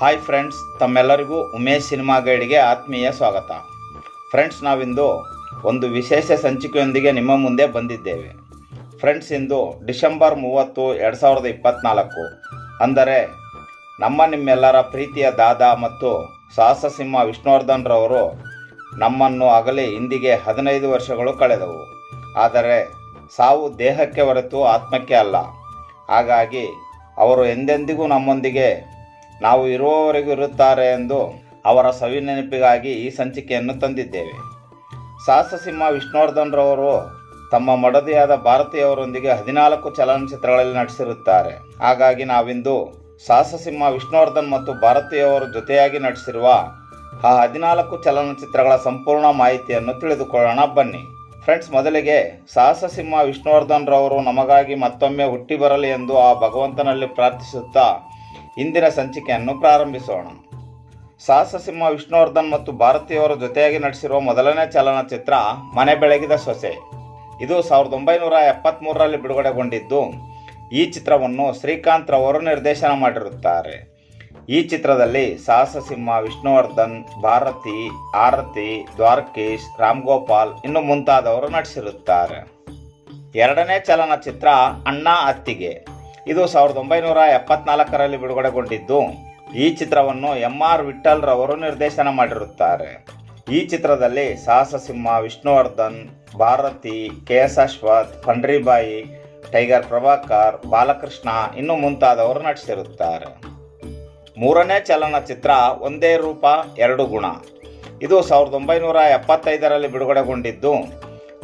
Hi friends ತಮ್ಮೆಲ್ಲರಿಗೂ Umesh cinema ಗೈಡ್ಗೆ ಆತ್ಮೀಯ ಸ್ವಾಗತ. ಫ್ರೆಂಡ್ಸ್ ನಾವಿಂದು ಒಂದು ವಿಶೇಷ ಸಂಚಿಕೆಯೊಂದಿಗೆ ನಿಮ್ಮ ಮುಂದೆ ಬಂದಿದ್ದೇವೆ. ಫ್ರೆಂಡ್ಸ್ ಇಂದು ಡಿಸೆಂಬರ್ ಮೂವತ್ತು ಎರಡು ಸಾವಿರದ ಇಪ್ಪತ್ತ್ನಾಲ್ಕು ಅಂದರೆ ನಮ್ಮ ನಿಮ್ಮೆಲ್ಲರ ಪ್ರೀತಿಯ ದಾದಾ ಮತ್ತು ಸಾಹಸ ಸಿಂಹ ವಿಷ್ಣುವರ್ಧನ್ರವರು ನಮ್ಮನ್ನು ಅಗಲಿ ಇಂದಿಗೆ ಹದಿನೈದು ವರ್ಷಗಳು ಕಳೆದವು. ಆದರೆ ಸಾವು ದೇಹಕ್ಕೆ ಹೊರತು ಆತ್ಮಕ್ಕೆ ಅಲ್ಲ. ಹಾಗಾಗಿ ಅವರು ಎಂದೆಂದಿಗೂ ನಮ್ಮೊಂದಿಗೆ ನಾವು ಇರುವವರೆಗೂ ಇರುತ್ತಾರೆ ಎಂದು ಅವರ ಸವಿನೆನಪಿಗಾಗಿ ಈ ಸಂಚಿಕೆಯನ್ನು ತಂದಿದ್ದೇವೆ. ಸಾಹಸಸಿಂಹ ವಿಷ್ಣುವರ್ಧನ್ ರವರು ತಮ್ಮ ಮಡದಿಯಾದ ಭಾರತೀಯವರೊಂದಿಗೆ ಹದಿನಾಲ್ಕು ಚಲನಚಿತ್ರಗಳಲ್ಲಿ ನಟಿಸಿರುತ್ತಾರೆ. ಹಾಗಾಗಿ ನಾವಿಂದು ಸಾಹಸಸಿಂಹ ವಿಷ್ಣುವರ್ಧನ್ ಮತ್ತು ಭಾರತೀಯವರು ಜೊತೆಯಾಗಿ ನಟಿಸಿರುವ ಆ ಹದಿನಾಲ್ಕು ಚಲನಚಿತ್ರಗಳ ಸಂಪೂರ್ಣ ಮಾಹಿತಿಯನ್ನು ತಿಳಿದುಕೊಳ್ಳೋಣ. ಬನ್ನಿ. ಫ್ರೆಂಡ್ಸ್, ಮೊದಲಿಗೆ ಸಾಹಸಸಿಂಹ ವಿಷ್ಣುವರ್ಧನ್ ರವರು ನಮಗಾಗಿ ಮತ್ತೊಮ್ಮೆ ಹುಟ್ಟಿ ಬರಲಿ ಎಂದು ಆ ಭಗವಂತನಲ್ಲಿ ಪ್ರಾರ್ಥಿಸುತ್ತಾ ಇಂದಿನ ಸಂಚಿಕೆಯನ್ನು ಪ್ರಾರಂಭಿಸೋಣ. ಸಾಹಸಸಿಂಹ ವಿಷ್ಣುವರ್ಧನ್ ಮತ್ತು ಭಾರತೀಯವರ ಜೊತೆಯಾಗಿ ನಟಿಸಿರುವ ಮೊದಲನೇ ಚಲನಚಿತ್ರ ಮನೆ ಬೆಳಗಿದ ಸೊಸೆ. ಇದು ಸಾವಿರದ ಒಂಬೈನೂರ ಎಪ್ಪತ್ತ್ಮೂರರಲ್ಲಿ ಬಿಡುಗಡೆಗೊಂಡಿದ್ದು, ಈ ಚಿತ್ರವನ್ನು ಶ್ರೀಕಾಂತ್ ರವರು ನಿರ್ದೇಶನ ಮಾಡಿರುತ್ತಾರೆ. ಈ ಚಿತ್ರದಲ್ಲಿ ಸಾಹಸಸಿಂಹ ವಿಷ್ಣುವರ್ಧನ್, ಭಾರತಿ, ಆರತಿ, ದ್ವಾರಕೀಶ್, ರಾಮ್ಗೋಪಾಲ್ ಇನ್ನು ಮುಂತಾದವರು ನಟಿಸಿರುತ್ತಾರೆ. ಎರಡನೇ ಚಲನಚಿತ್ರ ಅಣ್ಣ ಅತ್ತಿಗೆ. ಇದು ಸಾವಿರದ ಒಂಬೈನೂರ ಎಪ್ಪತ್ನಾಲ್ಕರಲ್ಲಿ ಬಿಡುಗಡೆಗೊಂಡಿದ್ದು. ಈ ಚಿತ್ರವನ್ನು ಎಂ ಆರ್ ವಿಠಲ್ ರವರು ನಿರ್ದೇಶನ ಮಾಡಿರುತ್ತಾರೆ. ಈ ಚಿತ್ರದಲ್ಲಿ ಸಾಹಸಸಿಂಹ Vishnuvardhan, Bharathi K S Ashwath Pandaribai Tiger Prabhakar, Balakrishna ಇನ್ನು ಮುಂತಾದವರು ನಟಿಸಿರುತ್ತಾರೆ. ಮೂರನೇ ಚಲನಚಿತ್ರ ಒಂದೇ ರೂಪ, ಎರಡು ಗುಣ. ಇದು ಸಾವಿರದ ಒಂಬೈನೂರ ಎಪ್ಪತ್ತೈದರಲ್ಲಿ ಬಿಡುಗಡೆಗೊಂಡಿದ್ದು.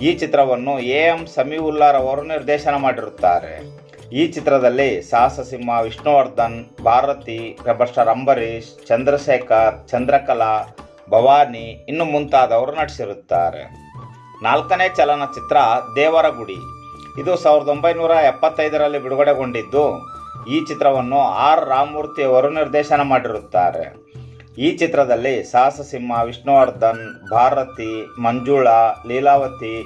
ಈ ಚಿತ್ರವನ್ನು ಎ ಎಂ ಸಮೀವುಲ್ಲಾರವರು ನಿರ್ದೇಶನ ಮಾಡಿರುತ್ತಾರೆ. ಈ ಚಿತ್ರದಲ್ಲಿ ಸಾಹಸಸಿಂಹ ವಿಷ್ಣುವರ್ಧನ್, ಭಾರತಿ ಪ್ರಭಸ್ಟರ್ ಅಂಬರೀಶ್ ಚಂದ್ರಶೇಖರ್, ಚಂದ್ರಕಲಾ, ಭವಾನಿ ಇನ್ನು ಮುಂತಾದವರು ನಟಿಸಿರುತ್ತಾರೆ. ನಾಲ್ಕನೇ ಚಲನಚಿತ್ರ ದೇವರ ಗುಡಿ ಇದು ಸಾವಿರದ ಒಂಬೈನೂರ ಎಪ್ಪತ್ತೈದರಲ್ಲಿ ಬಿಡುಗಡೆಗೊಂಡಿದ್ದು, ಈ ಚಿತ್ರವನ್ನು ಆರ್. ರಾಮಮೂರ್ತಿ ಅವರು ನಿರ್ದೇಶನ ಮಾಡಿರುತ್ತಾರೆ. ಈ ಚಿತ್ರದಲ್ಲಿ ಸಾಹಸಸಿಂಹ ವಿಷ್ಣುವರ್ಧನ್, ಭಾರತಿ, ಮಂಜುಳಾ, ಲೀಲಾವತಿ,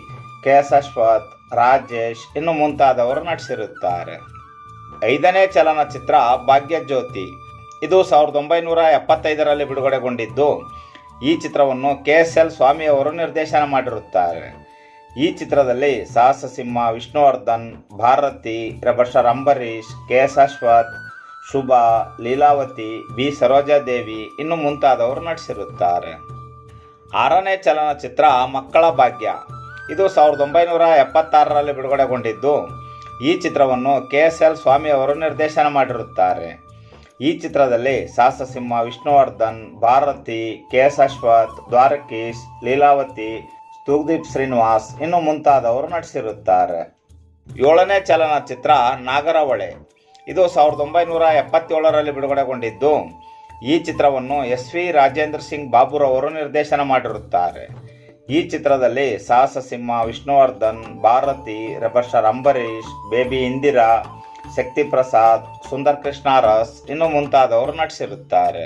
ಕೆ ಎಸ್ ಅಶ್ವಥ್ ರಾಜೇಶ್ ಇನ್ನು ಮುಂತಾದವರು ನಟಿಸಿರುತ್ತಾರೆ. ಐದನೇ ಚಲನಚಿತ್ರ ಭಾಗ್ಯಜ್ಯೋತಿ. ಇದು ಸಾವಿರದ ಒಂಬೈನೂರ ಎಪ್ಪತ್ತೈದರಲ್ಲಿ ಬಿಡುಗಡೆಗೊಂಡಿದ್ದು, ಈ ಚಿತ್ರವನ್ನು ಕೆ ಎಸ್ ಎಲ್ ಸ್ವಾಮಿಯವರು ನಿರ್ದೇಶನ ಮಾಡಿರುತ್ತಾರೆ. ಈ ಚಿತ್ರದಲ್ಲಿ ಸಾಹಸಸಿಂಹ, Vishnuvardhan, Bharathi ಪ್ರಭಸ್ಟರ್ Ambareesh K S Ashwath, Shubha, Leelavathi B Sarojadevi ಇನ್ನು ಮುಂತಾದವರು ನಟಿಸಿರುತ್ತಾರೆ. ಆರನೇ ಚಲನಚಿತ್ರ ಮಕ್ಕಳ ಭಾಗ್ಯ. ಇದು ಸಾವಿರದ ಒಂಬೈನೂರ ಎಪ್ಪತ್ತಾರರಲ್ಲಿ ಬಿಡುಗಡೆಗೊಂಡಿದ್ದು. ಈ ಚಿತ್ರವನ್ನು ಕೆ ಎಸ್ ಎಲ್ ಸ್ವಾಮಿ ಅವರು ನಿರ್ದೇಶನ ಮಾಡಿರುತ್ತಾರೆ. ಈ ಚಿತ್ರದಲ್ಲಿ ಸಾಹಸಸಿಂಹ ವಿಷ್ಣುವರ್ಧನ್, ಭಾರತಿ ಕೆ ಎಸ್ ಅಶ್ವಥ್ ದ್ವಾರಕೀಶ್, ಲೀಲಾವತಿ ಸ್ತುಗ್ದೀಪ್ ಶ್ರೀನಿವಾಸ್ ಇನ್ನು ಮುಂತಾದವರು ನಟಿಸಿರುತ್ತಾರೆ. ಏಳನೇ ಚಲನಚಿತ್ರ ನಾಗರಹೊಳೆ ಇದು ಸಾವಿರದ ಒಂಬೈನೂರ ಎಪ್ಪತ್ತೇಳರಲ್ಲಿ ಬಿಡುಗಡೆಗೊಂಡಿದ್ದು. ಈ ಚಿತ್ರವನ್ನು ಎಸ್ ವಿ ರಾಜೇಂದ್ರ ಸಿಂಗ್ ಬಾಬುರವರು ನಿರ್ದೇಶನ ಮಾಡಿರುತ್ತಾರೆ. ಈ ಚಿತ್ರದಲ್ಲಿ ಸಾಹಸ ಸಿಂಹ ವಿಷ್ಣುವರ್ಧನ್, ಭಾರತಿ ರೆಬರ್ಷರ್ ಅಂಬರೀಶ್ ಬೇಬಿ ಇಂದಿರಾ ಶಕ್ತಿ ಪ್ರಸಾದ್ ಸುಂದರ್ ಕೃಷ್ಣಾರಸ್ ಇನ್ನು ಮುಂತಾದವರು ನಟಿಸಿರುತ್ತಾರೆ.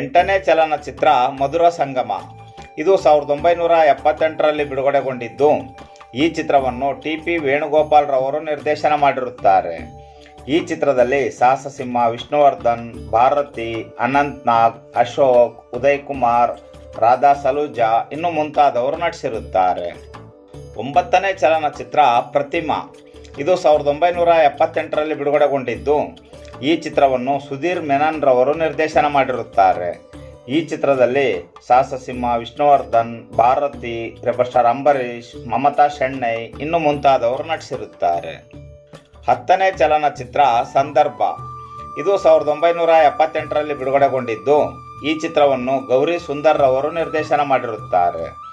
ಎಂಟನೇ ಚಲನಚಿತ್ರ ಮಧುರ ಸಂಗಮ. ಇದು ಸಾವಿರದ ಒಂಬೈನೂರ ಎಪ್ಪತ್ತೆಂಟರಲ್ಲಿ ಬಿಡುಗಡೆಗೊಂಡಿದ್ದು, ಈ ಚಿತ್ರವನ್ನು ಟಿ ಪಿ ವೇಣುಗೋಪಾಲ್ ರವರು ನಿರ್ದೇಶನ ಮಾಡಿರುತ್ತಾರೆ. ಈ ಚಿತ್ರದಲ್ಲಿ ಸಾಹಸಸಿಂಹ ವಿಷ್ಣುವರ್ಧನ್, ಭಾರತಿ ಅನಂತ್ ನಾಗ್ ಅಶೋಕ್, ಉದಯ್ ಕುಮಾರ್ ರಾಧಾ ಸಲೂಜಾ ಇನ್ನು ಮುಂತಾದವರು ನಟಿಸಿರುತ್ತಾರೆ. ಒಂಬತ್ತನೇ ಚಲನಚಿತ್ರ ಪ್ರತಿಮಾ. ಇದು ಸಾವಿರದ ಒಂಬೈನೂರ ಎಪ್ಪತ್ತೆಂಟರಲ್ಲಿ ಬಿಡುಗಡೆಗೊಂಡಿದ್ದು, ಈ ಚಿತ್ರವನ್ನು ಸುಧೀರ್ ಮೆನನ್ ರವರು ನಿರ್ದೇಶನ ಮಾಡಿರುತ್ತಾರೆ. ಈ ಚಿತ್ರದಲ್ಲಿ ಸಾಹಸಸಿಂಹ ವಿಷ್ಣುವರ್ಧನ್, ಭಾರತಿ ರೆಬಸ್ಟರ್ ಅಂಬರೀಶ್ ಮಮತಾ ಶೆಣ್ಣೈ ಇನ್ನು ಮುಂತಾದವರು ನಟಿಸಿರುತ್ತಾರೆ. ಹತ್ತನೇ ಚಲನಚಿತ್ರ ಸಂದರ್ಭ. ಇದು ಸಾವಿರದ ಒಂಬೈನೂರ ಎಪ್ಪತ್ತೆಂಟರಲ್ಲಿ ಬಿಡುಗಡೆಗೊಂಡಿದ್ದು ಈ ಚಿತ್ರವನ್ನು ಗೌರಿ ಸುಂದರ್ ಅವರು ನಿರ್ದೇಶನ ಮಾಡಿರುತ್ತಾರೆ.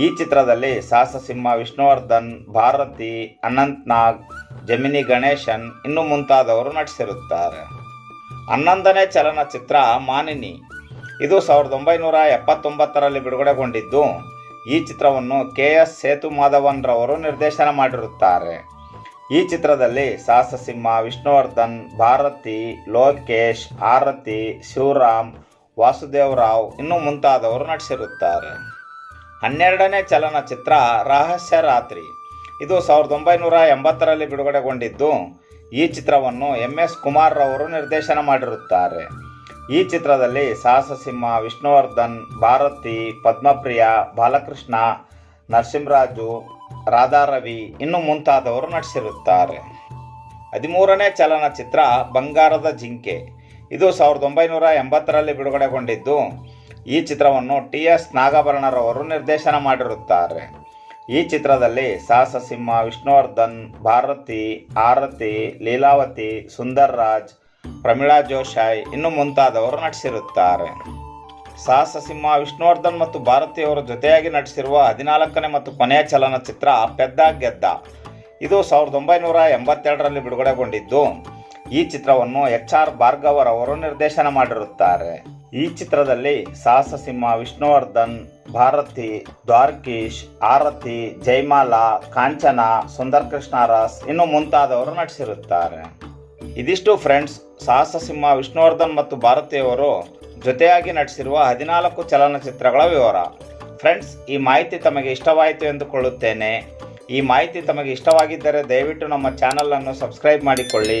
ಈ ಚಿತ್ರದಲ್ಲಿ ಸಾಹಸಸಿಂಹ ವಿಷ್ಣುವರ್ಧನ್, ಭಾರತಿ ಅನಂತ್ ನಾಗ್ ಜಮಿನಿ ಗಣೇಶನ್ ಇನ್ನು ಮುಂತಾದವರು ನಟಿಸಿರುತ್ತಾರೆ. ಹನ್ನೊಂದನೇ ಚಲನಚಿತ್ರ ಮಾನಿನಿ. ಇದು ಸಾವಿರದ ಒಂಬೈನೂರ ಎಪ್ಪತ್ತೊಂಬತ್ತರಲ್ಲಿ ಬಿಡುಗಡೆಗೊಂಡಿದ್ದು, ಈ ಚಿತ್ರವನ್ನು ಕೆ. ಎಸ್. ಸೇತು ಮಾಧವನ್ ರವರು ನಿರ್ದೇಶನ ಮಾಡಿರುತ್ತಾರೆ. ಈ ಚಿತ್ರದಲ್ಲಿ ಸಾಹಸಸಿಂಹ ವಿಷ್ಣುವರ್ಧನ್, ಭಾರತಿ, ಲೋಕೇಶ್, ಆರತಿ, ಶಿವರಾಮ್ ವಾಸುದೇವರಾವ್ ಇನ್ನು ಮುಂತಾದವರು ನಟಿಸಿರುತ್ತಾರೆ. ಹನ್ನೆರಡನೇ ಚಲನಚಿತ್ರ ರಹಸ್ಯ ರಾತ್ರಿ. ಇದು ಸಾವಿರದ ಒಂಬೈನೂರ ಎಂಬತ್ತರಲ್ಲಿ ಬಿಡುಗಡೆಗೊಂಡಿದ್ದು, ಈ ಚಿತ್ರವನ್ನು ಎಂ ಎಸ್ ಕುಮಾರ್ ರವರು ನಿರ್ದೇಶನ ಮಾಡಿರುತ್ತಾರೆ. ಈ ಚಿತ್ರದಲ್ಲಿ ಸಾಹಸ ಸಿಂಹ ವಿಷ್ಣುವರ್ಧನ್, ಭಾರತಿ, ಪದ್ಮಪ್ರಿಯ, ಬಾಲಕೃಷ್ಣ, ನರಸಿಂಹರಾಜು, ರಾಧಾರವಿ ಇನ್ನು ಮುಂತಾದವರು ನಟಿಸಿರುತ್ತಾರೆ. ಹದಿಮೂರನೇ ಚಲನಚಿತ್ರ ಬಂಗಾರದ ಜಿಂಕೆ. ಇದು ಸಾವಿರದ ಒಂಬೈನೂರ ಎಂಬತ್ತರಲ್ಲಿ ಬಿಡುಗಡೆಗೊಂಡಿದ್ದು. ಈ ಚಿತ್ರವನ್ನು ಟಿ ಎಸ್ ನಾಗಾಭರಣರವರು ನಿರ್ದೇಶನ ಮಾಡಿರುತ್ತಾರೆ. ಈ ಚಿತ್ರದಲ್ಲಿ ಸಾಹಸ ಸಿಂಹ ವಿಷ್ಣುವರ್ಧನ್, ಭಾರತಿ, ಆರತಿ, ಲೀಲಾವತಿ ಸುಂದರ್ ರಾಜ್ ಪ್ರಮೀಳಾ ಜೋಶಾಯ್ ಇನ್ನು ಮುಂತಾದವರು ನಟಿಸಿರುತ್ತಾರೆ. ಸಾಹಸ ಸಿಂಹ ವಿಷ್ಣುವರ್ಧನ್ ಮತ್ತು ಭಾರತಿಯವರು ಜೊತೆಯಾಗಿ ನಟಿಸಿರುವ ಹದಿನಾಲ್ಕನೇ ಮತ್ತು ಕೊನೆಯ ಚಲನಚಿತ್ರ ಪೆದ್ದ ಗೆದ್ದ. ಇದು ಸಾವಿರದ ಒಂಬೈನೂರ ಎಂಬತ್ತೆರಡರಲ್ಲಿ ಬಿಡುಗಡೆಗೊಂಡಿದ್ದು. ಈ ಚಿತ್ರವನ್ನು ಎಚ್ ಆರ್ ಭಾರ್ಗವರ್ ಅವರು ನಿರ್ದೇಶನ ಮಾಡಿರುತ್ತಾರೆ. ಈ ಚಿತ್ರದಲ್ಲಿ ಸಾಹಸ ಸಿಂಹ ವಿಷ್ಣುವರ್ಧನ್, ಭಾರತಿ, ದ್ವಾರಕೀಶ್, ಆರತಿ ಜೈಮಾಲಾ ಕಾಂಚನ, ಸುಂದರ್ ರಾಸ್ ಇನ್ನು ಮುಂತಾದವರು ನಟಿಸಿರುತ್ತಾರೆ. ಇದಿಷ್ಟು ಫ್ರೆಂಡ್ಸ್ ಸಾಹಸ ಸಿಂಹ ವಿಷ್ಣುವರ್ಧನ್ ಮತ್ತು ಭಾರತಿಯವರು ಜೊತೆಯಾಗಿ ನಟಿಸಿರುವ ಹದಿನಾಲ್ಕು ಚಲನಚಿತ್ರಗಳ ವಿವರ. ಫ್ರೆಂಡ್ಸ್, ಈ ಮಾಹಿತಿ ತಮಗೆ ಇಷ್ಟವಾಯಿತು ಎಂದುಕೊಳ್ಳುತ್ತೇನೆ. ಈ ಮಾಹಿತಿ ತಮಗೆ ಇಷ್ಟವಾಗಿದ್ದರೆ ದಯವಿಟ್ಟು ನಮ್ಮ ಚಾನಲನ್ನು ಸಬ್ಸ್ಕ್ರೈಬ್ ಮಾಡಿಕೊಳ್ಳಿ.